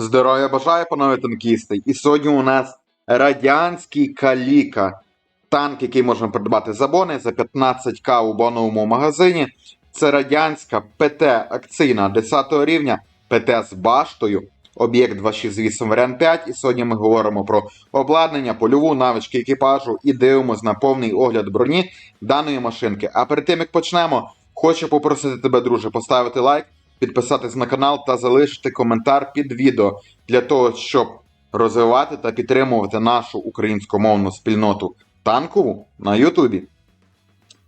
Здоров'я бажаю, панове танкісти. І сьогодні у нас радянський каліка. Танк, який можна придбати за бони за 15к у боновому магазині. Це радянська ПТ акційна 10 рівня, ПТ з баштою, об'єкт 268 варіант 5. І сьогодні ми говоримо про обладнання, польову навички екіпажу і дивимося на повний огляд броні даної машинки. А перед тим як почнемо, хочу попросити тебе, друже, поставити лайк, підписатись на канал та залишити коментар під відео для того, щоб розвивати та підтримувати нашу українськомовну спільноту танкову на Ютубі.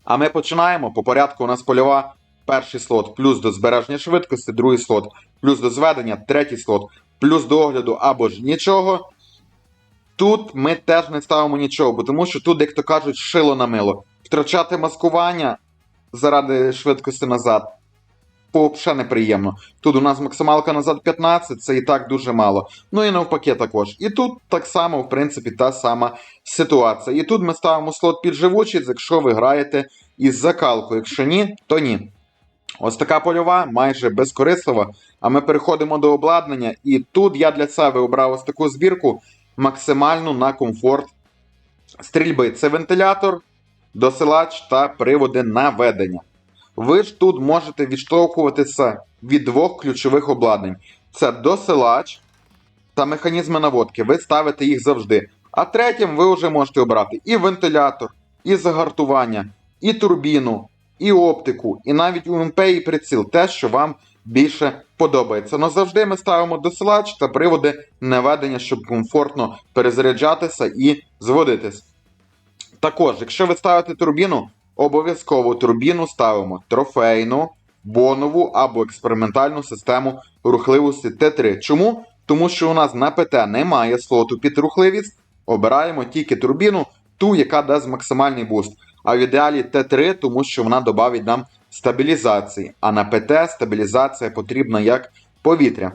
А ми починаємо. По порядку у нас польова. Перший слот плюс до збереження швидкості, другий слот плюс до зведення, третій слот плюс до огляду або ж нічого. Тут ми теж не ставимо нічого, бо тому що тут, як то кажуть, шило на мило. Втрачати маскування заради швидкості назад. Взагалі неприємно. Тут у нас максималка назад 15, це і так дуже мало. Ну і навпаки також. І тут так само, в принципі, та сама ситуація. І тут ми ставимо слот під живучість, якщо ви граєте із закалкою. Якщо ні, то ні. Ось така польова, майже безкорислива. А ми переходимо до обладнання. І тут я для себе обрав ось таку збірку максимальну на комфорт стрільби. Це вентилятор, досилач та приводи наведення. Ви ж тут можете відштовхуватися від двох ключових обладнань: це досилач та механізми наводки. Ви ставите їх завжди. А третім ви вже можете обрати і вентилятор, і загартування, і турбіну, і оптику, і навіть УМП і приціл те, що вам більше подобається. Но завжди ми ставимо досилач та приводи наведення, щоб комфортно перезаряджатися і зводитись. Також, якщо ви ставите турбіну, обов'язково турбіну ставимо трофейну, бонову або експериментальну систему рухливості Т3. Чому? Тому що у нас на ПТ немає слоту під рухливість, обираємо тільки турбіну, ту, яка дасть максимальний буст. А в ідеалі Т3, тому що вона додавить нам стабілізації. А на ПТ стабілізація потрібна як повітря.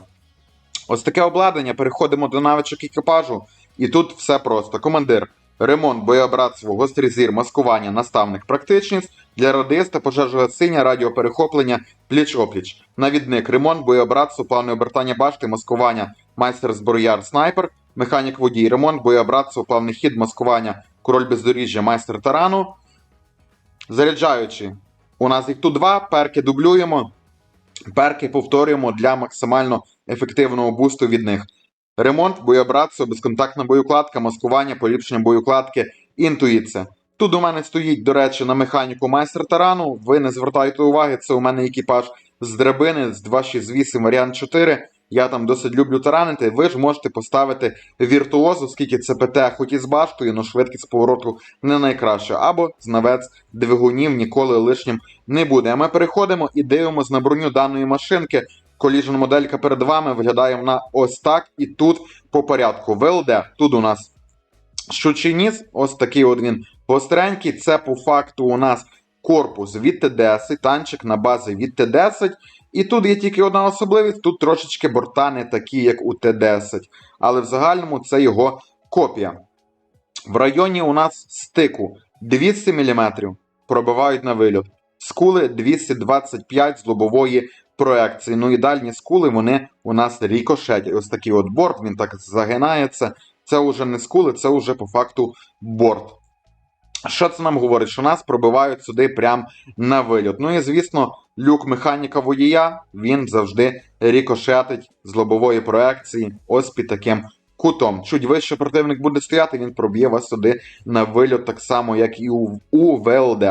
Ось таке обладнання. Переходимо до навичок екіпажу. І тут все просто. Командир. Ремонт боєобратство, гострий зір, маскування, наставник, практичність для радиста, пожежогасіння, радіоперехоплення, пліч-опліч. Навідник, ремонт, боєобратство, плавне обертання башти, маскування, майстер зброяр, снайпер, механік водій, ремонт, боєобратство, плавний хід, маскування, король бездоріжжя, майстер тарану. Заряджаючи. У нас їх тут два, перки дублюємо, перки повторюємо для максимально ефективного бусту від них. Ремонт, боєобратство, безконтактна боєукладка, маскування, поліпшення боєукладки, інтуїція. Тут у мене стоїть, до речі, на механіку майстер тарану. Ви не звертайте уваги, це у мене екіпаж з драбини з 268 варіант 4. Я там досить люблю таранити. Ви ж можете поставити віртуоз, оскільки це ПТ хоч і з баштою, але швидкість повороту не найкраща. Або знавець двигунів ніколи лишнім не буде. А ми переходимо і дивимося на броню даної машинки. Collision моделька перед вами виглядає вона ось так. І тут по порядку. ВЛД. Тут у нас щучий ніс, ось такий от він гостренький. Це по факту у нас корпус від Т10, танчик на базі від Т10. І тут є тільки одна особливість: тут трошечки борта не такі, як у Т10. Але в загальному це його копія. В районі у нас стику 200 мм пробивають на вильот. Скули 225 з лобової проекції. Ну і дальні скули вони у нас рікошетять. Ось такий от борт, він так загинається. Це вже не скули, це вже по факту борт. Що це нам говорить? Що нас пробивають сюди прям на вильот. Ну і звісно, люк механіка водія він завжди рікошетить з лобової проекції ось під таким кутом. Чуть вище противник буде стояти, він проб'є вас сюди на вильот, так само, як і у, у ВЛД.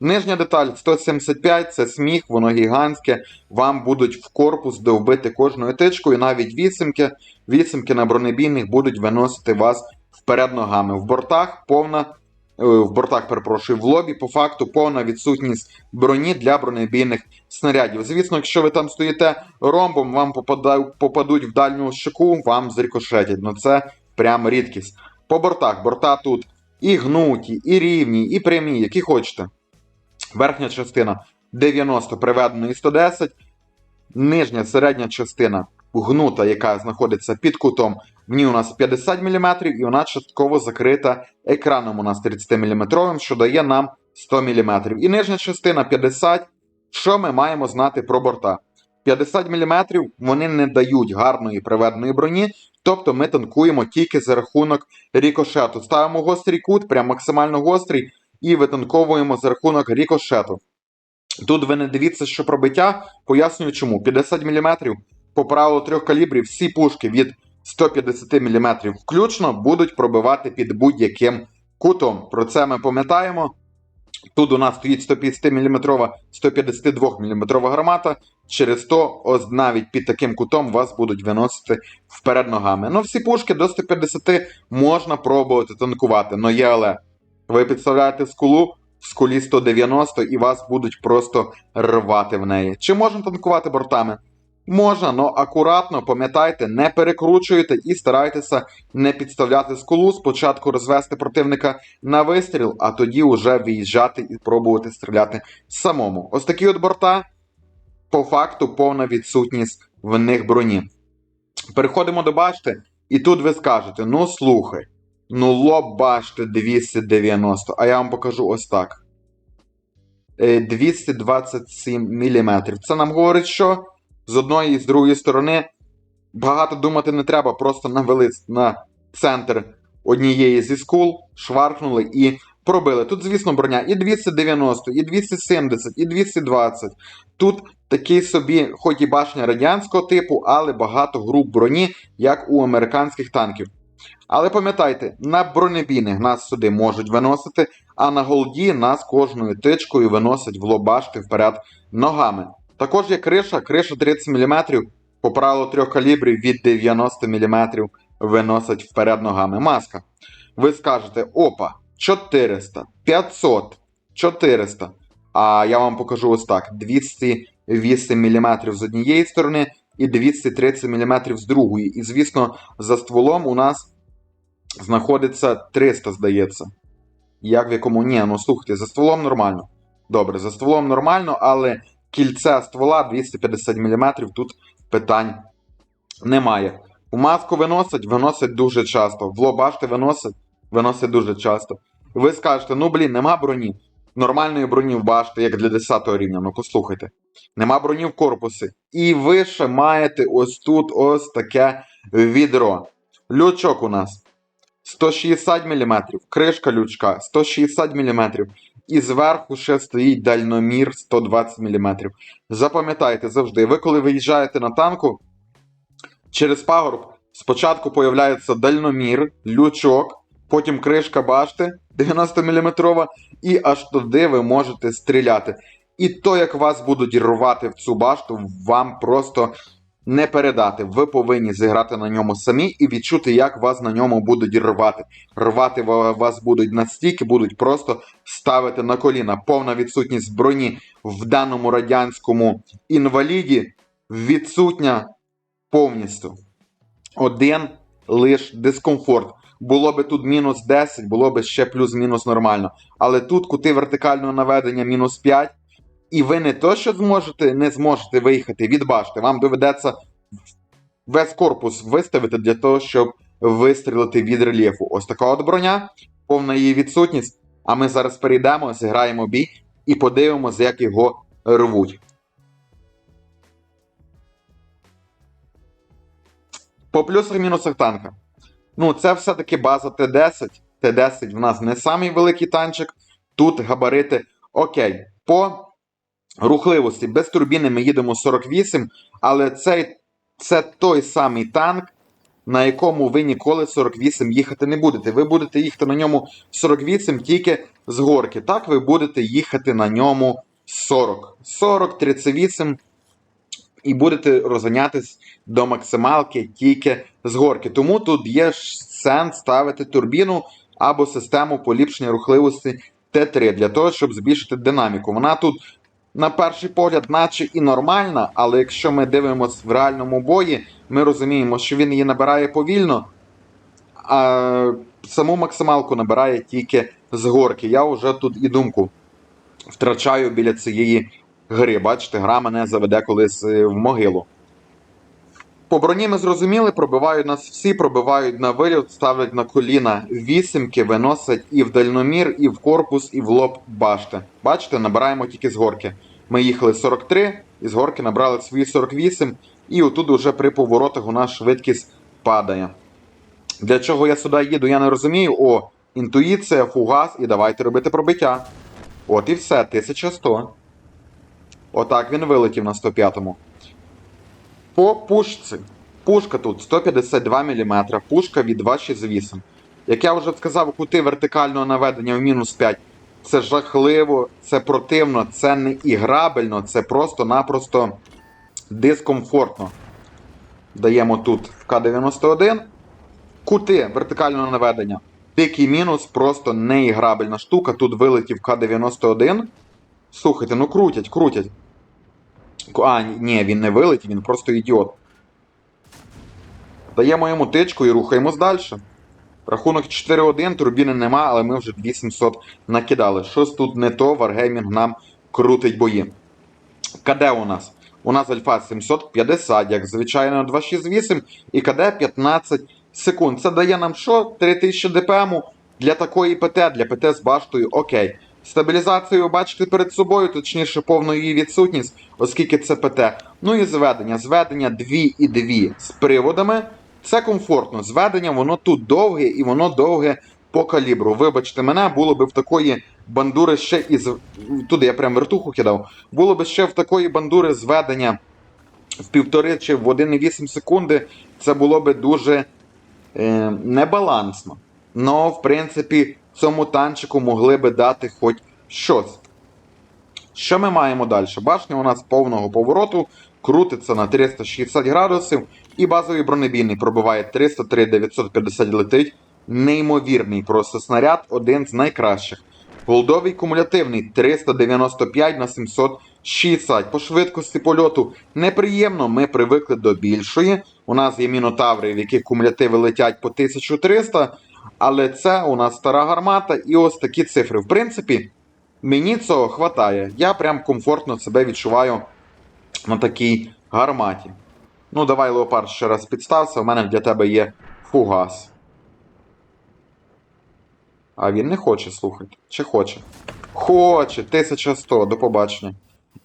Нижня деталь 175, це сміх, воно гігантське. Вам будуть в корпус довбити кожною тичкою, навіть вісімки. Вісімки на бронебійних будуть виносити вас вперед ногами. В бортах повна. Е, В бортах, перепрошую, в лобі, по факту повна відсутність броні для бронебійних снарядів. Звісно, якщо ви там стоїте ромбом, вам попадуть в дальню щеку, вам зрікошетять. Ну це прям рідкість. По бортах, борта тут і гнуті, і рівні, і прямі, які хочете. Верхня частина 90 приведено і 110. Нижня середня частина гнута, яка знаходиться під кутом, в ній у нас 50 мм, і вона частково закрита екраном у нас 30 мм, що дає нам 100 мм. І нижня частина 50. Що ми маємо знати про борта? 50 мм вони не дають гарної приведеної броні, тобто ми танкуємо тільки за рахунок рікошету. Ставимо гострий кут, прям максимально гострий, і витанковуємо за рахунок рікошету. Тут ви не дивіться, що пробиття, пояснюю чому. 50 мм по правилу трьох калібрів всі пушки від 150 мм включно будуть пробивати під будь-яким кутом. Про це ми пам'ятаємо. Тут у нас стоїть 150 мм, 152 мм гармата. Через то, ось навіть під таким кутом вас будуть виносити вперед ногами. Ну, всі пушки до 150 можна пробувати танкувати, но є але. Ви підставляєте скулу, в скулі 190 і вас будуть просто рвати в неї. Чи можна танкувати бортами? Можна, але акуратно, пам'ятайте, не перекручуйте і старайтеся не підставляти скулу, спочатку розвести противника на вистріл, а тоді вже виїжджати і пробувати стріляти самому. Ось такі от борта, по факту, повна відсутність в них броні. Переходимо до башти, і тут ви скажете: ну слухай, ну лоб башти 290, а я вам покажу ось так. Е, 227 мм. Це нам говорить, що з одної і з другої сторони багато думати не треба, просто навели на центр однієї зі скул, шваркнули і пробили. Тут, звісно, броня і 290, і 270, і 220. Тут такий собі, хоч і башня радянського типу, але багато груп броні, як у американських танків. Але пам'ятайте, на бронебійних нас сюди можуть виносити, а на голді нас кожною тичкою виносять в лобашти вперед ногами. Також є криша, криша 30 мм, по правилу трьох калібрів від 90 мм виносять вперед ногами. Маска. Ви скажете, опа, 400, 500, 400. А я вам покажу ось так: 208 мм з однієї сторони і 230 мм з другої. І, звісно, за стволом у нас знаходиться 300, здається. Як в якому? Ні, ну слухайте, за стволом нормально. Добре, за стволом нормально, але кільце ствола 250 мм тут питань немає. У маску виносять, виносять дуже часто. В лобашти виносять, виносять дуже часто. Ви скажете, ну блін, нема броні. Нормальної броні в башти, як для 10 рівня. Ну послухайте. Нема броні в корпусі. І ви ще маєте ось тут ось таке відро. Лючок у нас 160 мм, кришка лючка 160 мм. І зверху ще стоїть дальномір 120 мм. Запам'ятайте завжди, ви коли виїжджаєте на танку, через пагорб спочатку появляється дальномір, лючок, потім кришка башти 90 мм, і аж туди ви можете стріляти. І то, як вас будуть рвати в цю башту, вам просто не передати. Ви повинні зіграти на ньому самі і відчути, як вас на ньому будуть рвати. Рвати вас будуть настільки, будуть просто ставити на коліна. Повна відсутність броні в даному радянському інваліді відсутня повністю. Один лиш дискомфорт. Було би тут мінус 10, було би ще плюс-мінус нормально. Але тут кути вертикального наведення мінус 5, і ви не то, що зможете, не зможете виїхати від башти. Вам доведеться весь корпус виставити для того, щоб вистрілити від рельєфу. Ось така от броня, повна її відсутність. А ми зараз перейдемо, зіграємо бій і подивимося, як його рвуть. По плюсах і мінусах танка. Ну, це все-таки база Т-10. Т-10 в нас не самий великий танчик. Тут габарити окей. По рухливості без турбіни ми їдемо 48, але цей, це той самий танк, на якому ви ніколи 48 їхати не будете. Ви будете їхати на ньому 48 тільки з горки. Так, ви будете їхати на ньому 40. 40, 38 і будете розганятись до максималки тільки з горки. Тому тут є сенс ставити турбіну або систему поліпшення рухливості Т3 для того, щоб збільшити динаміку. Вона тут, на перший погляд, наче і нормальна, але якщо ми дивимося в реальному бої, ми розуміємо, що він її набирає повільно, а саму максималку набирає тільки з горки. Я вже тут і думку втрачаю біля цієї гри. Бачите, гра мене заведе колись е, в могилу. По броні ми зрозуміли, пробивають нас всі, пробивають на виліт, ставлять на коліна вісімки, виносять і в дальномір, і в корпус, і в лоб башти. Бачите, набираємо тільки з горки. Ми їхали 43, із горки набрали свої 48, і отут уже при поворотах у нас швидкість падає. Для чого я сюди їду, я не розумію. О, інтуїція, фугас, і давайте робити пробиття. От і все, 1100. Отак він вилетів на 105-му. По пушці. Пушка тут 152 мм, пушка від 268. Як я вже сказав, кути вертикального наведення в мінус 5. Це жахливо, це противно, це не іграбельно, це просто-напросто дискомфортно. Даємо тут в К91. Кути вертикального наведення. Дикий мінус, просто неіграбельна штука. Тут вилетів К91. Слухайте, ну крутять, крутять. А, ні, він не вилетів, він просто ідіот. Даємо йому тичку і рухаємось далі. Рахунок 4-1, турбіни нема, але ми вже 2700 накидали. Щось тут не то, Wargaming нам крутить бої. КД у нас? У нас альфа 750, як звичайно, 268 і КД 15 секунд. Це дає нам що? 3000 ДПМу для такої ПТ, для ПТ з баштою, окей. Стабілізацію ви бачите перед собою, точніше, повну її відсутність, оскільки це ПТ. Ну і зведення. Зведення 2 і 2 з приводами. Це комфортно. Зведення, воно тут довге і воно довге по калібру. Вибачте, мене було би в такої бандури ще із. Туди я прям вертуху кидав. Було би ще в такої бандури зведення в півтори чи в 1,8 секунди. Це було би дуже е, небалансно. Но, в принципі, цьому танчику могли би дати хоч щось. Що ми маємо далі? Башня у нас повного повороту, крутиться на 360 градусів, і базовий бронебійний пробиває 303 950 летить. Неймовірний просто снаряд, один з найкращих. Голдовий кумулятивний 395 на 760. По швидкості польоту неприємно, ми привикли до більшої. У нас є мінотаври, в яких кумулятиви летять по 1300, але це у нас стара гармата і ось такі цифри. В принципі, мені цього хватає. Я прям комфортно себе відчуваю на такій гарматі. Ну, давай, Леопард, ще раз підстався, у мене для тебе є фугас. А він не хоче слухати. Чи хоче? Хоче, 1100, до побачення.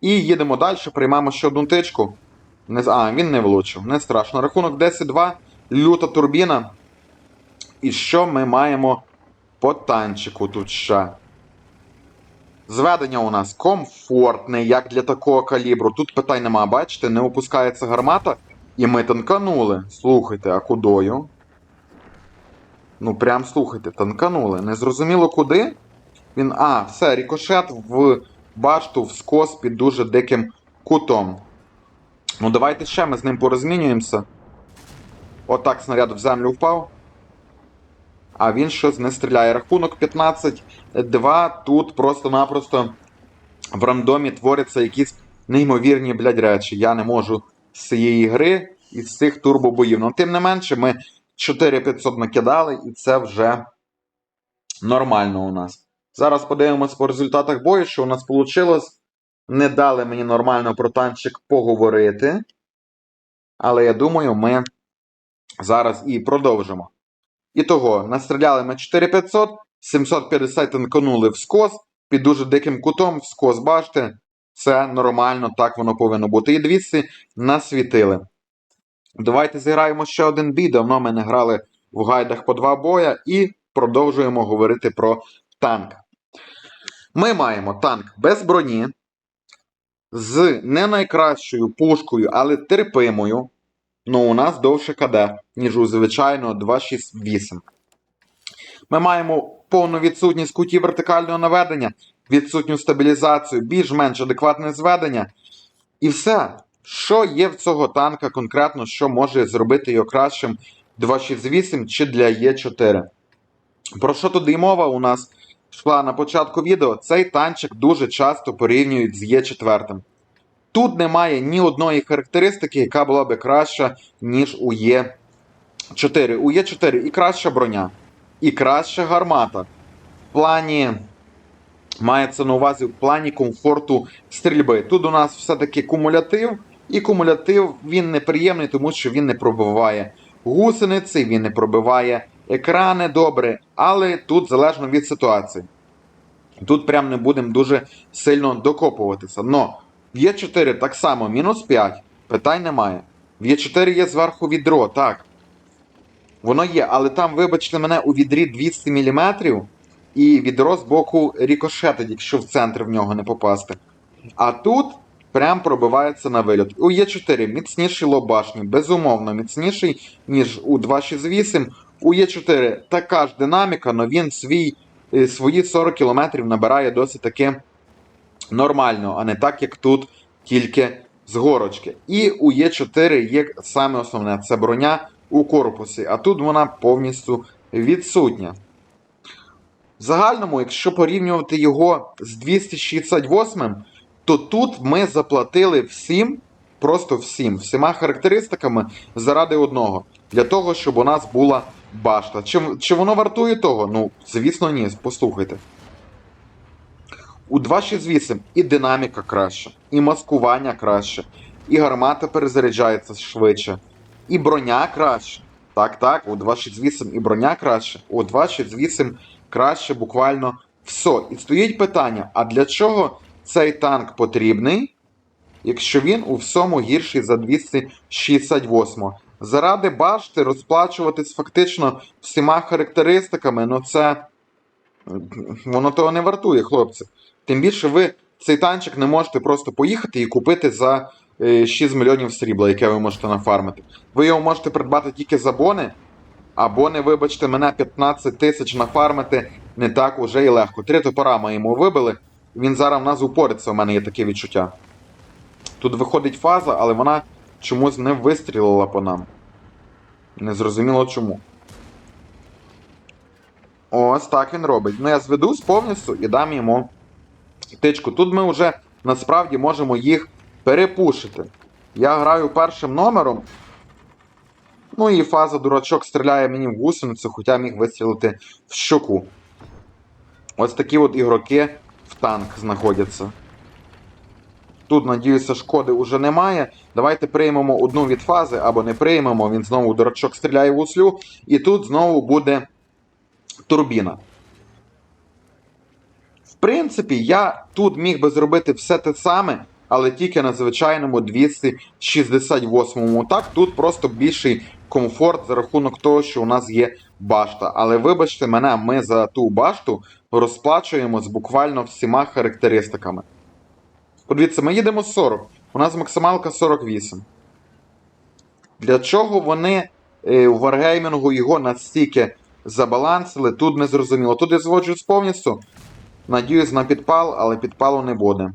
І їдемо далі, приймаємо ще одну тичку. Не... А, він не влучив, не страшно. Рахунок 10-2, люта турбіна. І що ми маємо по танчику тут ще? Зведення у нас комфортне, як для такого калібру. Тут питань нема, бачите, не опускається гармата. І ми танканули. Слухайте, а кудою? Ну, прям слухайте, танканули. Незрозуміло куди. Він. А, все, рікошет в башту в скос під дуже диким кутом. Ну, давайте ще ми з ним порозмінюємося. Отак снаряд в землю впав. А він щось не стріляє. Рахунок 15-2. Тут просто-напросто в рандомі творяться якісь неймовірні, блядь, речі. Я не можу з цієї гри і з цих турбобоїв. Ну, тим не менше, ми 4500 накидали, і це вже нормально у нас. Зараз подивимось по результатах бою, що у нас вийшло. Не дали мені нормально про танчик поговорити. Але я думаю, ми зараз і продовжимо. І того, настріляли ми 4500, 750 танканули в скос, під дуже диким кутом, в скос, бачите, це нормально, так воно повинно бути. І 200 насвітили. Давайте зіграємо ще один бій. Давно ми не грали в гайдах по два боя і продовжуємо говорити про танк. Ми маємо танк без броні, з не найкращою пушкою, але терпимою. Ну, у нас довше КД, ніж у звичайного 268. Ми маємо повну відсутність кутів вертикального наведення, відсутню стабілізацію, більш-менш адекватне зведення. І все. Що є в цього танка конкретно, що може зробити його кращим 268 чи для Е4? Про що тут і мова у нас йшла на початку відео? Цей танчик дуже часто порівнюють з Е4. Тут немає ні одної характеристики, яка була би краща, ніж у Е4. У Е4 і краща броня, і краща гармата. В плані мається на увазі в плані комфорту стрільби. Тут у нас все-таки кумулятив, і кумулятив він неприємний, тому що він не пробиває гусениці, він не пробиває екрани добре, але тут залежно від ситуації. Тут прям не будемо дуже сильно докопуватися. Но В Є4 так само, мінус 5. Питань немає. В Є4 є зверху відро, так. Воно є, але там, вибачте мене, у відрі 200 мм, і відро з боку рікошетить, якщо в центр в нього не попасти. А тут прям пробивається на вильот. У Є4 міцніший лоб башні, безумовно міцніший, ніж у 268. У Є4 така ж динаміка, але він свій, е, свої 40 км набирає досить таки нормально, а не так, як тут, тільки з горочки. І у Є4 є саме основне це броня у корпусі, а тут вона повністю відсутня. В загальному, якщо порівнювати його з 268, то тут ми заплатили всім, просто всім, всіма характеристиками заради одного. Для того, щоб у нас була башта. Чи, чи воно вартує того? Ну, звісно, ні, послухайте. У 268 і динаміка краще, і маскування краще, і гармата перезаряджається швидше, і броня краще. Так, так, у 268 і броня краще, у 268 краще буквально все. І стоїть питання: а для чого цей танк потрібний, якщо він у всьому гірший за 268? Заради башти розплачуватись фактично всіма характеристиками, ну це. Воно того не вартує, хлопці. Тим більше ви цей танчик не можете просто поїхати і купити за е, 6 мільйонів срібла, яке ви можете нафармити. Ви його можете придбати тільки за бони, а бони, вибачте, мене 15 тисяч нафармити не так уже і легко. Три топора ми йому вибили, він зараз в нас упориться, у мене є таке відчуття. Тут виходить фаза, але вона чомусь не вистрілила по нам. Незрозуміло чому. Ось так він робить. Ну я зведусь повністю і дам йому тичку. Тут ми вже насправді можемо їх перепушити. Я граю першим номером. Ну і фаза дурачок стріляє мені в гусеницю, хоча міг вистрілити в щоку. Ось такі от ігроки в танк знаходяться. Тут, надіюся, шкоди вже немає. Давайте приймемо одну від фази або не приймемо. Він знову дурачок стріляє в услю. І тут знову буде турбіна. В принципі, я тут міг би зробити все те саме, але тільки на звичайному 268-му. Так, тут просто більший комфорт за рахунок того, що у нас є башта. Але вибачте мене, ми за ту башту розплачуємо з буквально всіма характеристиками. Подивіться, ми їдемо 40. У нас максималка 48. Для чого вони е, в варгеймінгу його настільки забалансили, тут не зрозуміло. Тут я зводжусь повністю. Надіюсь на підпал, але підпалу не буде.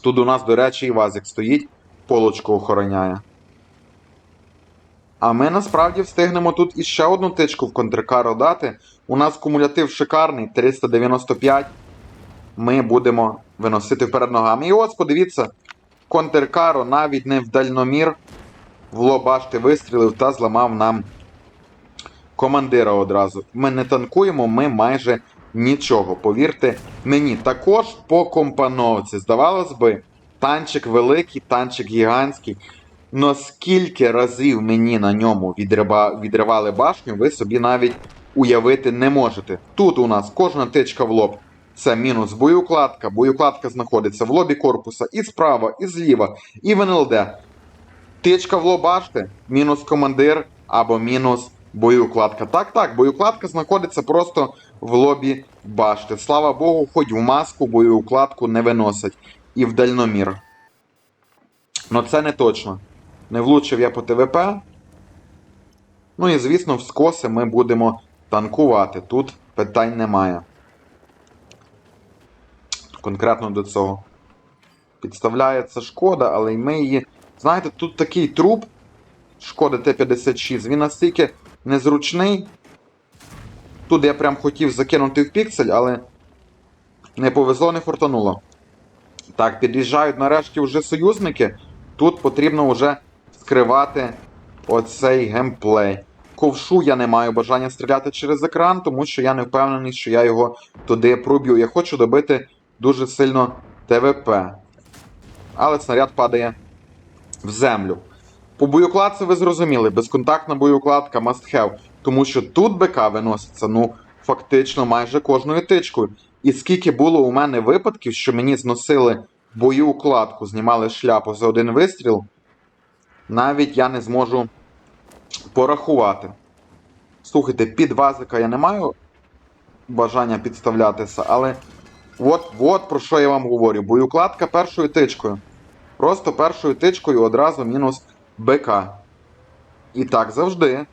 Тут у нас, до речі, і вазик стоїть, полочку охороняє. А ми насправді встигнемо тут іще одну тичку в контркаро дати. У нас кумулятив шикарний 395. Ми будемо виносити вперед ногами. І ось, подивіться, контркаро навіть не в дальномір в лобашти вистрілив та зламав нам командира одразу. Ми не танкуємо, ми майже нічого. Повірте мені. Також по компановці. Здавалось би, танчик великий, танчик гігантський. Но скільки разів мені на ньому відриба, відривали башню, ви собі навіть уявити не можете. Тут у нас кожна тичка в лоб. Це мінус боєукладка. Боєукладка знаходиться в лобі корпуса і справа, і зліва, і в НЛД. Тичка в лоб башти, мінус командир або мінус боєукладка. Так, так, боєукладка знаходиться просто в лобі башти. Слава Богу, хоч в маску боєукладку не виносить. І в дальномір. Но це не точно. Не влучив я по ТВП. Ну і звісно, в скоси ми будемо танкувати. Тут питань немає. Конкретно до цього. Підставляється шкода, але й ми її. Знаєте, тут такий труп шкоди Т-56, він настільки незручний. Тут я прям хотів закинути в піксель, але не повезло, не фортануло. Так, під'їжджають нарешті вже союзники. Тут потрібно вже скривати оцей геймплей. Ковшу я не маю бажання стріляти через екран, тому що я не впевнений, що я його туди проб'ю. Я хочу добити дуже сильно ТВП. Але снаряд падає в землю. По боєукладці ви зрозуміли, безконтактна боєукладка must have, тому що тут БК виноситься, ну, фактично майже кожною тичкою. І скільки було у мене випадків, що мені зносили бою укладку знімали шляпу за один вистріл, навіть я не зможу порахувати. Слухайте, під вазика я не маю бажання підставлятися, але от, от про що я вам говорю. Боюкладка першою тичкою. Просто першою тичкою одразу мінус БК. І так завжди.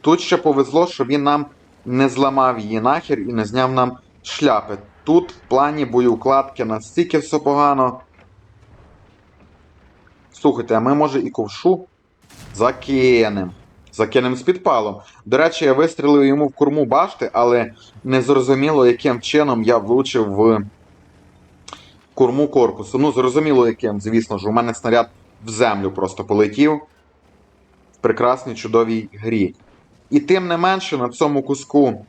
Тут ще повезло, що він нам не зламав її нахер і не зняв нам шляпи. Тут в плані боюкладки настільки все погано. Слухайте, а ми може і ковшу закинем. Закинем з підпалом. До речі, я вистрілив йому в корму башти, але не зрозуміло, яким чином я влучив в корму корпусу. Ну, зрозуміло, яким, звісно ж, у мене снаряд в землю просто полетів в прекрасній чудовій грі. І тим не менше, на цьому куску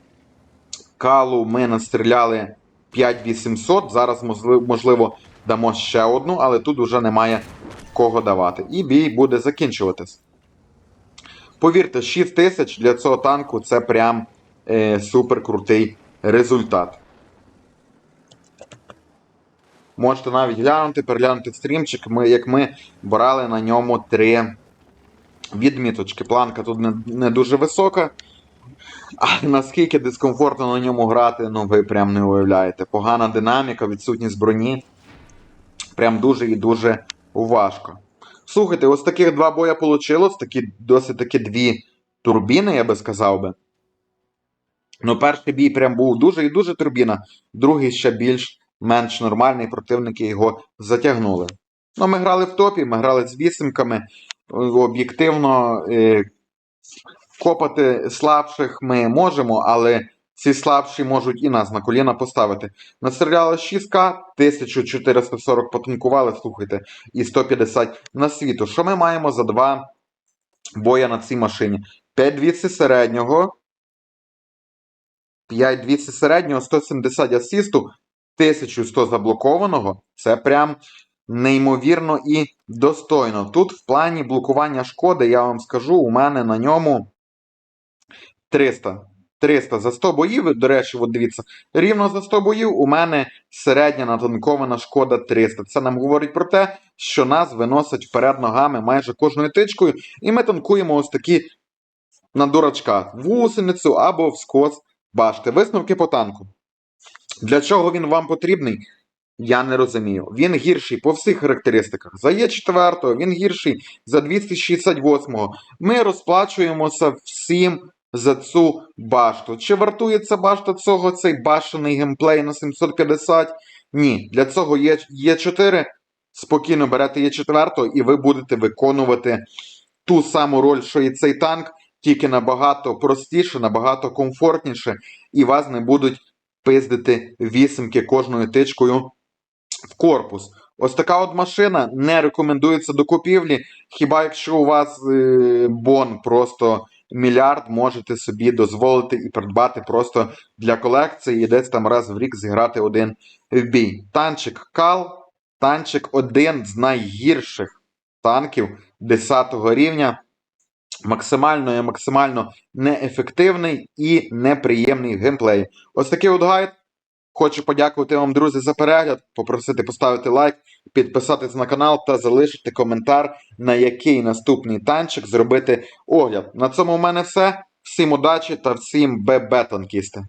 калу ми настріляли 5800. Зараз, можливо, дамо ще одну, але тут вже немає кого давати. І бій буде закінчуватись. Повірте, 6 тисяч для цього танку це прям е, супер крутий результат. Можете навіть глянути, переглянути стрімчик, ми, як ми брали на ньому три відміточки. Планка тут не, не дуже висока. А наскільки дискомфортно на ньому грати, ну ви прям не уявляєте. Погана динаміка, відсутність броні. Прям дуже і дуже важко. Слухайте, ось таких два боя вийшло, такі досить таки дві турбіни, я би сказав би. Ну, перший бій прям був дуже і дуже турбіна, другий ще більш-менш нормальний, противники його затягнули. Ну, ми грали в топі, ми грали з вісимками. Об'єктивно, е, копати слабших ми можемо, але ці слабші можуть і нас на коліна поставити. Настріляли 6К, 1440 потанкували, слухайте, і 150 на світу. Що ми маємо за два боя на цій машині? 5200 середнього. 5200 середнього, 170 асісту, 1100 заблокованого. Це прям неймовірно і достойно. Тут в плані блокування шкоди, я вам скажу, у мене на ньому 300. 300 за 100 боїв, до речі, от дивіться, рівно за 100 боїв у мене середня натанкована шкода 300. Це нам говорить про те, що нас виносить вперед ногами майже кожною тичкою, і ми танкуємо ось такі на дурачка, в гусеницю або в башти. Висновки по танку. Для чого він вам потрібний? Я не розумію. Він гірший по всіх характеристиках. За Є4, він гірший за 268-го. Ми розплачуємося всім за цю башту. Чи вартує ця башта цього цей башений геймплей на 750? Ні. Для цього є, є 4. Спокійно берете Є4 і ви будете виконувати ту саму роль, що і цей танк, тільки набагато простіше, набагато комфортніше, і вас не будуть пиздити вісімки кожною тичкою в корпус. Ось така от машина не рекомендується до купівлі. Хіба якщо у вас е, бон просто мільярд, можете собі дозволити і придбати просто для колекції і десь там раз в рік зіграти один в бій. Танчик Кал, танчик один з найгірших танків 10 рівня. Максимально і максимально неефективний і неприємний геймплей. Ось такий от гайд. Хочу подякувати вам, друзі, за перегляд, попросити поставити лайк, підписатись на канал та залишити коментар, на який наступний танчик зробити огляд. На цьому в мене все. Всім удачі та всім ББ танкісти.